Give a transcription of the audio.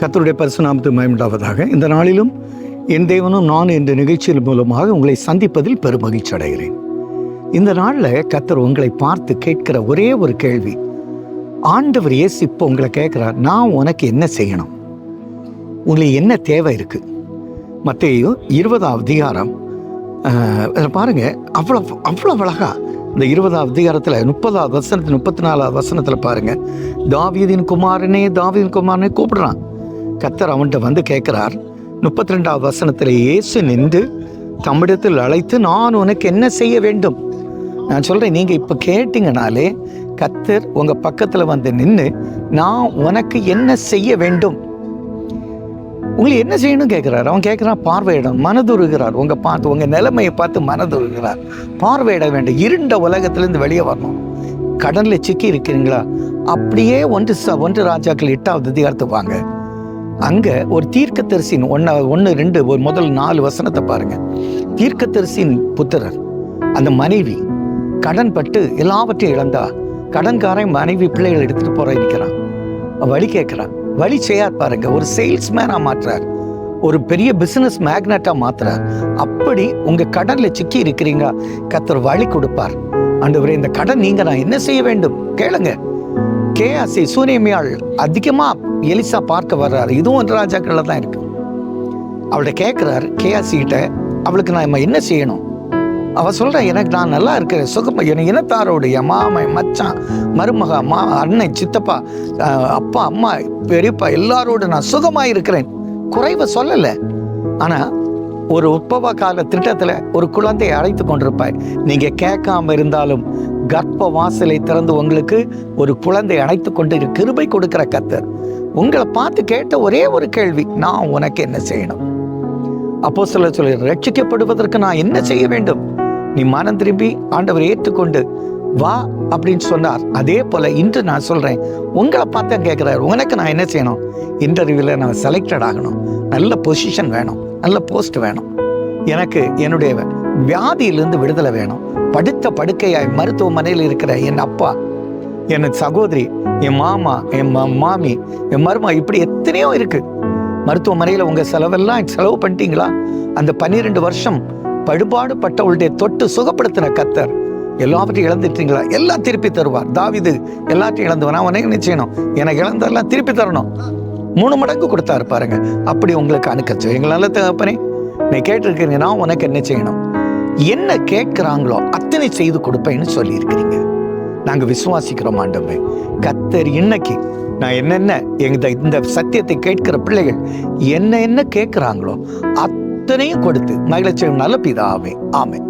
கத்தருடைய பரிசுநாமத்து மயமுண்டாவதாக இந்த நாளிலும் என் தேவனும் நான் என்ற நிகழ்ச்சியின் மூலமாக உங்களை சந்திப்பதில் பெருமகிழ்ச்சி அடைகிறேன். இந்த நாளில் கத்தர் உங்களை பார்த்து கேட்கிற ஒரே ஒரு கேள்வி. ஆண்டவர் இயேசு இப்போ உங்களை கேட்குறார் நான் உனக்கு என்ன செய்யணும்? உங்களுக்கு என்ன தேவை இருக்குது மற்றையோ இருபதாம் அதிகாரம் பாருங்கள் அவ்வளோ அவ்வளோ அழகா. இந்த இருபதாம் அதிகாரத்தில் முப்பதாவது வசனத்தில் முப்பத்தி நாலாவது வசனத்தில் பாருங்கள் தாவீதின் குமாரனே தாவீதின் குமாரனே கூப்பிடுறான். கத்தர் அவன்கிட்ட வந்து கேட்குறார். முப்பத்தி ரெண்டாவது வசனத்தில் இயேசு நின்று தமிழத்தில் அழைத்து நான் உனக்கு என்ன செய்ய வேண்டும்? நான் சொல்கிறேன் நீங்கள் இப்போ கேட்டிங்கனாலே கத்தர் உங்கள் பக்கத்தில் வந்து நின்று நான் உனக்கு என்ன செய்ய வேண்டும்? உங்களுக்கு என்ன செய்யணும் கேட்குறாரு? அவன் கேட்குறான் பார்வையிடம் மனதுருகிறார். உங்கள் பார்த்து உங்கள் நிலைமையை பார்த்து மனதுருகிறார். பார்வையிட வேண்டும். இருண்ட உலகத்துலேருந்து வெளியே வரணும். கடலில் சிக்கி இருக்கிறீங்களா? அப்படியே ஒன்று ச ஒன்று ராஜாக்கள் எட்டாவது அதிகாரத்துக்கு வாங்க. அங்கே ஒரு தீர்க்கதரிசின் ஒன்றா ஒன்று ரெண்டு ஒரு முதல் நாலு வசனத்தை பாருங்க. தீர்க்கதரிசின் புத்திரர் அந்த மனைவி கடன் பட்டு எல்லாவற்றையும் இழந்தா கடன்காரன் மனைவி பிள்ளைகள் எடுத்துட்டு போற நிற்கிறான் வழி கேட்குறான். வழி செய்யார் பாருங்க. ஒரு சேல்ஸ்மேனா மாற்றுறார் ஒரு பெரிய பிசினஸ் மேக்னட்டா மாத்துறார். அப்படி உங்க கடன்ல சிக்கி இருக்கிறீங்க. கத்தர் வழி கொடுப்பார். ஆண்டவரே இந்த கடன் நீங்க நான் என்ன செய்ய வேண்டும்? கேளுங்க. கேஆசி சூரியமியாள் அதிகமா எலிசா பார்க்க வர்றாரு. இதுவும் ஒன்று ராஜாக்கள்ல தான் இருக்கு. அவள்கிட்ட கேட்குறாரு கேஆசிகிட்ட அவளுக்கு நான் என்ன செய்யணும்? அவ சொல்ற எனக்கு நான் நல்லா இருக்கிறேன் சுகம் என் இனத்தாரோடைய மாமன் மச்சான் மருமக மா அண்ணன் சித்தப்பா அப்பா அம்மா பெரியப்பா எல்லாரோட நான் சுகமாக இருக்கிறேன் குறைவை சொல்லலை. ஆனால் ஒரு உற்பவ கால திட்டத்துல ஒரு குழந்தையை அழைத்து கொண்டிருப்பாய். நீங்க கேட்காம இருந்தாலும் கர்ப்ப வாசலை திறந்து உங்களுக்கு ஒரு குழந்தை அழைத்து கொண்டு கிருபை கொடுக்கிற கத்தர் உங்களை பார்த்து கேட்ட ஒரே ஒரு கேள்வி நான் உனக்கு என்ன செய்யணும்? அப்போ சில சொல்லி ரட்சிக்கப்படுவதற்கு நான் என்ன செய்ய வேண்டும்? நீ மனம் திரும்பி ஆண்டவர் ஏற்றுக்கொண்டு வா அப்படின்னு சொன்னார். அதே போல இன்று நான் சொல்றேன். உங்களை பார்த்து கேட்குறாரு. உனக்கு நான் என்ன செய்யணும்? இன்டர்வியூவில் நான் செலக்டட் ஆகணும். நல்ல பொசிஷன் வேணும். நல்ல போஸ்ட் வேணும். எனக்கு என்னுடைய வியாதியிலிருந்து விடுதலை வேணும். படுத்த படுக்கையாய் மருத்துவமனையில் இருக்கிற என் அப்பா என் சகோதரி என் மாமா என் மாமி என் மருமா இப்படி எத்தனையோ இருக்கு. மருத்துவமனையில் உங்க செலவெல்லாம் செலவு பண்ணிட்டீங்களா? அந்த பன்னிரெண்டு வருஷம் படுபாடு பட்டவளுடைய தொட்டு சுகப்படுத்தின கத்தர். எல்லாவற்றையும் இழந்துட்டீங்களா? எல்லாம் திருப்பி தருவார். தாவிது எல்லாத்தையும் இழந்தவன். அவன் என்ன செய்யணும்? எனக்கு இழந்தெல்லாம் திருப்பி தரணும். மூணு மடங்கு கொடுத்தாரு பாருங்க. அப்படி உங்களுக்கு அணுக்கச்சு. எங்களால தகப்பனே நீ கேட்டிருக்கிறீங்கன்னா உனக்கு என்ன செய்யணும்? என்ன கேட்குறாங்களோ அத்தனை செய்து கொடுப்பேன்னு சொல்லியிருக்கிறீங்க. நாங்க விசுவாசிக்கிறோம் ஆண்டவே கத்தர் இன்னைக்கு நான் என்னென்ன எங்க இந்த சத்தியத்தை கேட்கிற பிள்ளைகள் என்ன என்ன கேட்குறாங்களோ அத்தனையும் கொடுத்து மகிழ்ச்சி நல்ல பிதாவே. ஆமை